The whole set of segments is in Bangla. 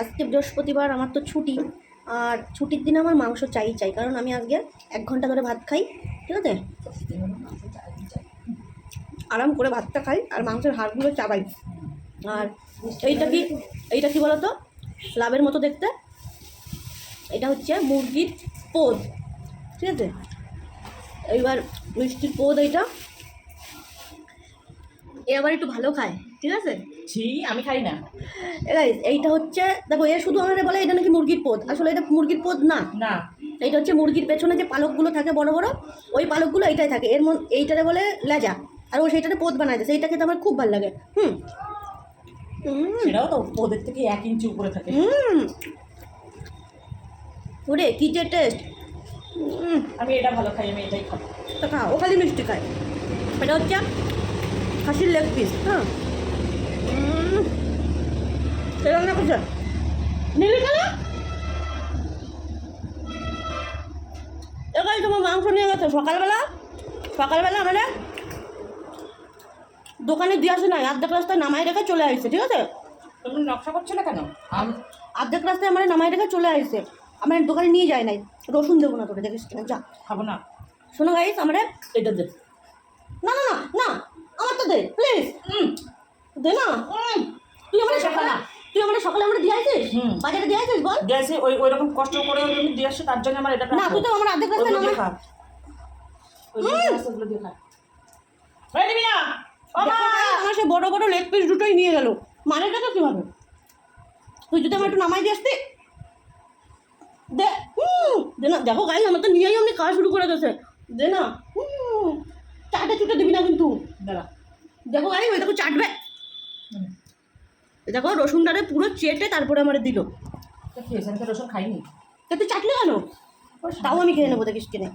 আজকে বৃহস্পতিবার, আমার তো ছুটি। আর ছুটির দিনে আমার মাংস চাই চাই, কারণ আমি আজকে এক ঘণ্টা ধরে ভাত খাই, ঠিক আছে? আরাম করে ভাতটা খাই, আর মাংসের হাড়গুলো চাবাই। আর এইটা কি এইটা কি বলতো? লাভের মতো দেখতে। এটা হচ্ছে মুরগির পোদ, ঠিক আছে? এইবার মিষ্টির পোদ এইটা। এ আবার একটু ভালো খায়। ঠিক আছে? ছি আমি খাই না। এ এইটা হচ্ছে দেখো এ শুধু আমাদের বলে এটা নাকি মুরগির পোদ। আসলে এটা মুরগির পোদ না। না। এইটা হচ্ছে মুরগির পেছনে যে পালকগুলো থাকে বড় বড় ওই পালকগুলো এইটাই থাকে। এর এইটারে বলে লেজা। আর ও সেইটাতে পোদ বানায় দেয়। সেইটা খেতে আমার খুব ভালো লাগে। হুম। সেটাও তো থেকে এক ইঞ্চি উপরে থাকে। হুম। ওরে কি যে টেস্ট আমি এটা ভালো খাই আমি এটাই খাব। তা খা ও খালি মিষ্টি খায়। এটা হচ্ছে খাসির লেগ পিস হ্যাঁ রান্না করছে নিলি কেন এবার তোমার মাংস নিয়ে গেছে সকালবেলা সকালবেলা মানে দোকানে দিয়ে আসে নাই অর্ধেক রাস্তায় নামাই রেখে চলে আসছে ঠিক আছে তুমি নকশা করছ না কেন অর্ধেক রাস্তায় আমার নামাই রেখে চলে আসছে আমার দোকানে নিয়ে যায় নাই রসুন দেবো না তোরে দেখিস কিনা যা খাব না। শোনো গাইস আমরা এটা দে না না না না আমার তো দে প্লিজ দে না। তুই আমার সকালে তুই আমার সকালে আমরা দিয়ে আসিস। বাজারে দিয়ে আসিস বল? গ্যাসে ওই ওই রকম কষ্ট করে আমি দিয়ে আসছে তার জন্য আমার এটা না তুই তো আমার ওইগুলো দিয়ে নামাই। ওইগুলো না। দেখো আমার সে বড় বড় লেগ পিস দুটোই নিয়ে গেল। মানে টাকা কীভাবে? তুই যদি আমার একটু নামাই দিয়ে আসতি। দে না। দেখো গাই আমার তো নিয়েই এমনি খাওয়া শুরু করে দিয়েছে। দে না। চাটে চুটে দিবি না কিন্তু। দাঁড়া। দেখো গাই ওই দেখো চাটবে। দেখো রসুনটারে পুরো চেটে তারপরে আমার দিল। তা তো রসুন খাইনি। তা তুই চাটলে কেন? তাও আমি খেয়ে নেব দেখিস কিনে।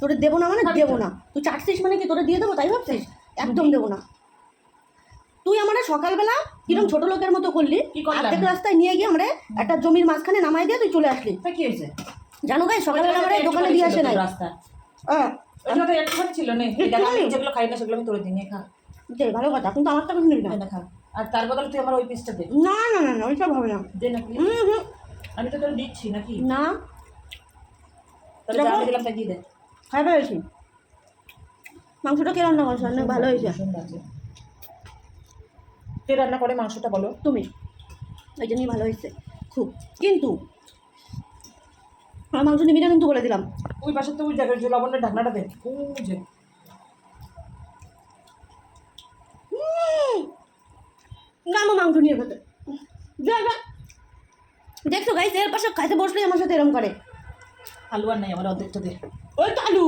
তোরে দেবো না মানে দেবো না। তুই চাটছিস মানে কি? তোরে দিয়ে দেবো তাই ভাবছিস? একদম দেবো না। তুই আমার সকালবেলা কীরকম ছোট লোকের মতো করলি অর্ধেক রাস্তায় নিয়ে গিয়ে আমরা একটা জমির মাঝখানে নামাই দিয়ে তুই চলে আসলি। তা কি হয়েছে? জানো ভাই সকালবেলা আমরা দোকানে দিয়ে আসে নাই। রাস্তা হ্যাঁ। ছিল না। যেগুলো খাই না সেগুলো আমি তোরে দিনে খা। ভালো কথা। কিন্তু আমার টাকা নিবি না খা আর তার বদলে তুই আমার ওই পিসটা দে। না না না না ওইসব হবে না। দে না হুম আমি তো তোর দিচ্ছি নাকি? না। তাহলে যা আমি দিলাম তাই দিয়ে দে। খাই পেয়েছি মাংসটা কে রান্না করছ? অনেক ভালো হয়েছে। কে রান্না করে মাংসটা বলো? তুমি। ওই জন্যই ভালো হয়েছে। খুব। কিন্তু আমার মাংস নিবি না কিন্তু বলে দিলাম। ওই পাশে তো ওই জায়গায় লবণের ঢাকনাটা দে ওই যে উম, না আমার মাংস নিয়ে খেতে যা, যা। দেখছ গাইস এর পাশে খাইতে বসলেই আমার সাথে এরম করে। আলু আর নাই আমার অর্ধেকটা দে। ওই তো আলু।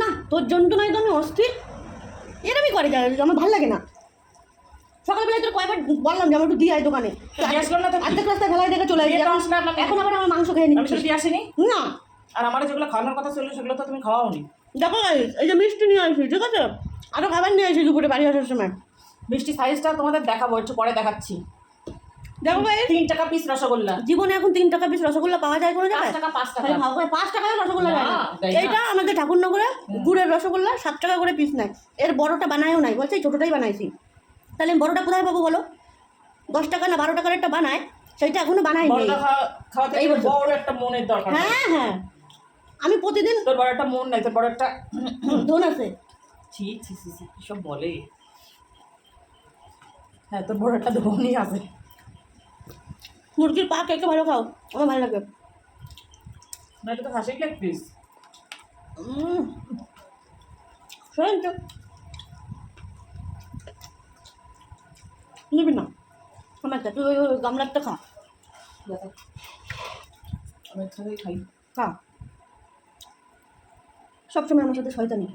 না তোর নয় তো আমি অস্থির। এরমই করে আমার ভালো লাগে না। সকালবেলায় তোর কয়েকবার বললাম যে আমার একটু দিয়ে আয় দোকানে। দিয়ে আসলাম না তো? কি? অর্ধেক রাস্তায় ফেলাই দেখে চলে দিয়ে কেন? এখন আবার আমার মাংস খেয়ে নিচ্ছি দিয়ে আসিনি? না। আর আমার যেগুলো খাওয়ানোর কথা ছিল সেগুলো তো তুমি খাওয়াওনি। দেখো এই যে মিষ্টি নিয়ে আসি ঠিক আছে? আরও খাবার নিয়ে আসি দুপুরে বাড়ি আসার সময়। মিষ্টি সাইজটা তোমাদের দেখাবো একটু পরে দেখাচ্ছি। দেখো ভাই। তিন টাকা পিস রসগোল্লা। জীবনে এখন তিন টাকা পিস রসগোল্লা পাওয়া যায় কোনো জায়গায় টাকা পাঁচ টাকা। পাঁচ টাকায় রসগোল্লা না। এইটা আমাদের ঠাকুরনগরে গুড়ের রসগোল্লা সাত টাকা করে পিস নেয়। এর বড়টা বানায়ও নাই বলছে এই ছোটোটাই বানাইছি। তাহলে আমি বড়টা কোথায় পাবো বলো? দশ টাকা না বারো টাকার একটা বানায় সেইটা এখনও বানাই হ্যাঁ। হ্যাঁ আমি প্রতিদিন তোর বড় একটা মন নাই তোর বড় একটা ধন আছে। ছি ছি ছি সব বলে? হ্যাঁ তোর বড় একটা ধনী আছে। মুরগির পা কে ভালো খাও আমার ভালো লাগে। না এটা তো হাসি লেগ পিস। শোনেন তো। নিবি না। আমার তুই ওই ওই গামলারটা খা। আমি খাই। খা। সবসময় আমার সাথে শয়তানি।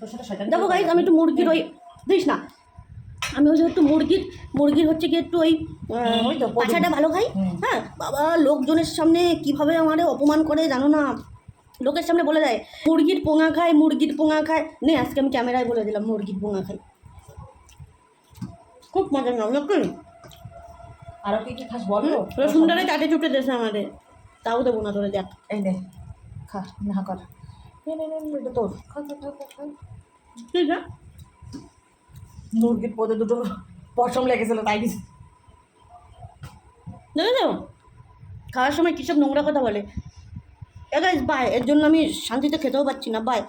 তোর সাথে শয়তানি দেখো গাইজ আমি একটু মুরগির ওই দিস না। আমি ওই একটু মুরগির মুরগির হচ্ছে কি একটু ওই পাছাটা ভালো খাই? হ্যাঁ বাবা লোকজনের সামনে কীভাবে আমার অপমান করে জানো না? লোকের সামনে বলে দেয় মুরগির পোঙা খায় মুরগির পোঙা খায়। নে আজকে আমি ক্যামেরায় বলে দিলাম মুরগির পোঙা খাই খুব মজা না লোকে আরও কি কি খাস বলো? রসুনটারে চাটে চুটে দেশে আমাদের তাও দেবো না তোরে দেখ। এই নে খা না কর। তোর। খা খা খা খা, মুরগির পদে দুটো পশম লেগেছিল, তাই দিছি দেখেছ খাওয়ার সময় কী সব নোংরা কথা বলে? এ গাইজ বাই এর জন্য আমি শান্তিতে খেতেও পাচ্ছি না বাই